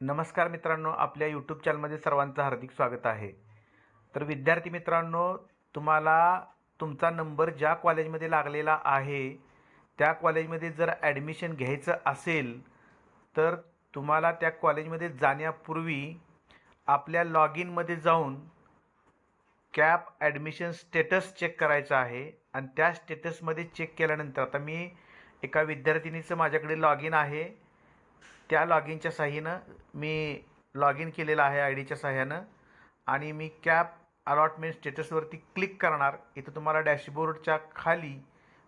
नमस्कार मित्रांनो आपल्या यूट्यूब चॅनलमध्ये सर्वांचं हार्दिक स्वागत आहे. तर विद्यार्थी मित्रांनो तुम्हाला तुमचा नंबर ज्या कॉलेजमध्ये लागलेला आहे त्या कॉलेजमध्ये जर ॲडमिशन घ्यायचं असेल तर तुम्हाला त्या कॉलेजमध्ये जाण्यापूर्वी आपल्या लॉग इनमध्ये जाऊन कॅप ॲडमिशन स्टेटस चेक करायचं आहे. आणि त्या स्टेटसमध्ये चेक केल्यानंतर आता मी एका विद्यार्थिनीचं माझ्याकडे लॉग इन आहे. त्या लॉग इनच्या साह्यानं मी लॉग इन केलेलं आहे आय डीच्या साह्यानं आणि मी कॅप अलॉटमेंट स्टेटसवरती क्लिक करणार. इथं तुम्हाला डॅशबोर्डच्या खाली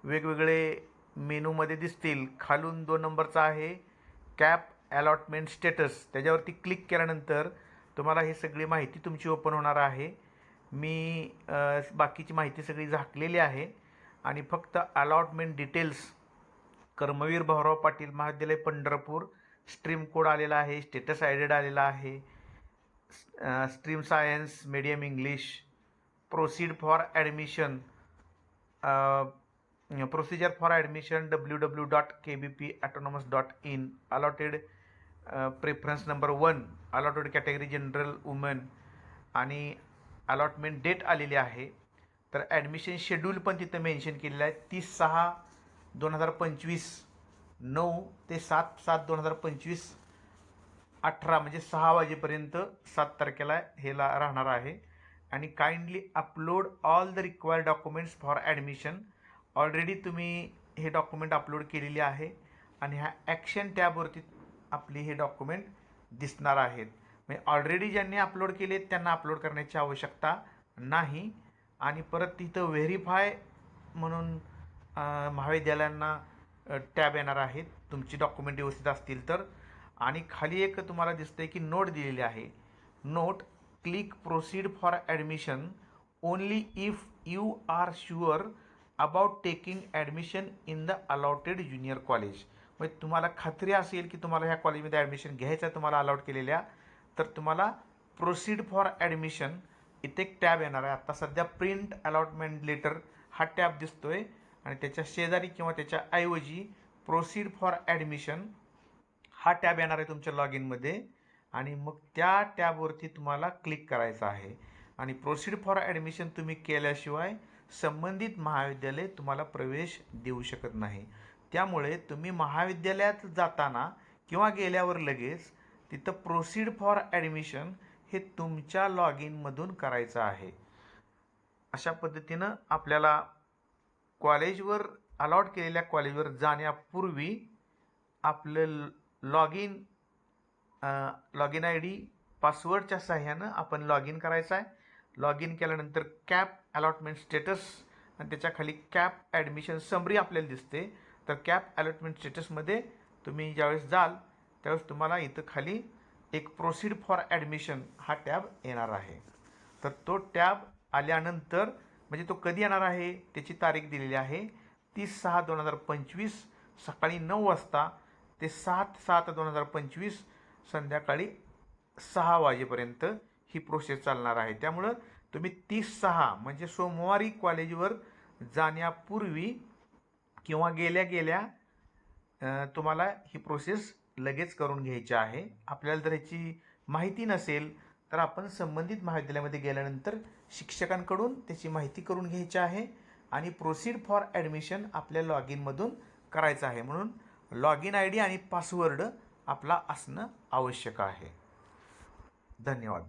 वेगवेगळे मेनूमध्ये दिसतील. खालून दोन नंबरचा आहे कॅप अलॉटमेंट स्टेटस त्याच्यावरती क्लिक केल्यानंतर तुम्हाला ही सगळी माहिती तुमची ओपन होणार आहे. मी बाकीची माहिती सगळी झाकलेली आहे आणि फक्त अलॉटमेंट डिटेल्स कर्मवीर भाऊराव पाटील महाविद्यालय पंढरपूर स्ट्रीम कोड आलेला आहे स्टेटस आयडेड आलेला आहे. Stream science medium English proceed for admission procedure for admission W W dot K B P autonomous dot in allotted preference number one allotted category general woman आणि allotment date आलेली आहे. तर admission schedule पण तिथं mention केलेलं आहे तीस सहा दोन हजार पंचवीस. नऊ ते सात सात दोन हजार पंचवीस अठरा म्हणजे सहा वाजेपर्यंत सात तारखेला हे ला राहणार आहे. आणि kindly upload all the required documents for admission already तुम्ही हे डॉक्युमेंट अपलोड केलेली आहे. आणि ह्या ॲक्शन टॅबवरती आपली हे डॉक्युमेंट दिसणार आहेत. म्हणजे ऑलरेडी ज्यांनी अपलोड केले त्यांना अपलोड करण्याची आवश्यकता नाही. आणि परत तिथं व्हेरीफाय म्हणून महाविद्यालयांना टॅब येणार आहेत. तुमची डॉक्युमेंट व्यवस्थित असतील तर. आणि खाली एक तुम्हाला दिसतंय की नोट दिलेली आहे. Note click proceed for admission. Only if you are sure about taking admission in the allotted junior college. म्हणजे तुम्हाला खात्री असेल की तुम्हाला ह्या कॉलेजमध्ये ॲडमिशन घ्यायचं आहे तुम्हाला अलॉट केलेल्या. तर तुम्हाला प्रोसीड फॉर ॲडमिशन इथे एक टॅब येणार आहे. आत्ता सध्या प्रिंट अलॉटमेंट लेटर हा टॅब दिसतो आहे आणि त्याच्या शेजारी किंवा त्याच्या ऐवजी प्रोसीड फॉर ॲडमिशन हा टॅब येणार आहे तुमच्या लॉग इनमध्ये आणि मग त्या टॅबवरती तुम्हाला क्लिक करायचं आहे. आणि प्रोसीड फॉर ॲडमिशन तुम्ही केल्याशिवाय संबंधित महाविद्यालय तुम्हाला प्रवेश देऊ शकत नाही. त्यामुळे तुम्ही महाविद्यालयात जाताना किंवा गेल्यावर लगेच तिथं प्रोसीड फॉर ॲडमिशन हे तुमच्या लॉग इनमधून करायचं आहे. अशा पद्धतीनं आपल्याला कॉलेजवर अलॉट केलेल्या कॉलेजवर जाण्यापूर्वी आपलं log in log in I D पासवर्डच्या साह्यानं आपण लॉग इन करायचं आहे. लॉग इन केल्यानंतर कॅप अलॉटमेंट स्टेटस आणि त्याच्याखाली कॅप ॲडमिशन समरी आपल्याला दिसते. तर कॅप अलॉटमेंट स्टेटसमध्ये तुम्ही ज्यावेळेस जाल त्यावेळेस तुम्हाला इथं खाली एक प्रोसीड फॉर ॲडमिशन हा टॅब येणार आहे. तर तो टॅब आल्यानंतर म्हणजे तो कधी येणार आहे त्याची तारीख दिलेली आहे. तीस सहा दोन हजार पंचवीस सकाळी नऊ वाजता ते सात सात दोन हजार पंचवीस संध्याकाळी सहा वाजेपर्यंत ही प्रोसेस चालणार आहे. त्यामुळं तुम्ही तीस सहा म्हणजे सोमवारी कॉलेजवर जाण्यापूर्वी किंवा गेल्या गेल्या तुम्हाला ही प्रोसेस लगेच करून घ्यायची आहे. आपल्याला जर ह्याची माहिती नसेल तर आपण संबंधित महाविद्यालयामध्ये गेल्यानंतर शिक्षकांकडून त्याची माहिती करून घ्यायची आहे आणि प्रोसीड फॉर ॲडमिशन आपल्या लॉग इनमधून करायचं आहे. म्हणून लॉग इन आय डी आणि पासवर्ड आपला असणं आवश्यक आहे. धन्यवाद.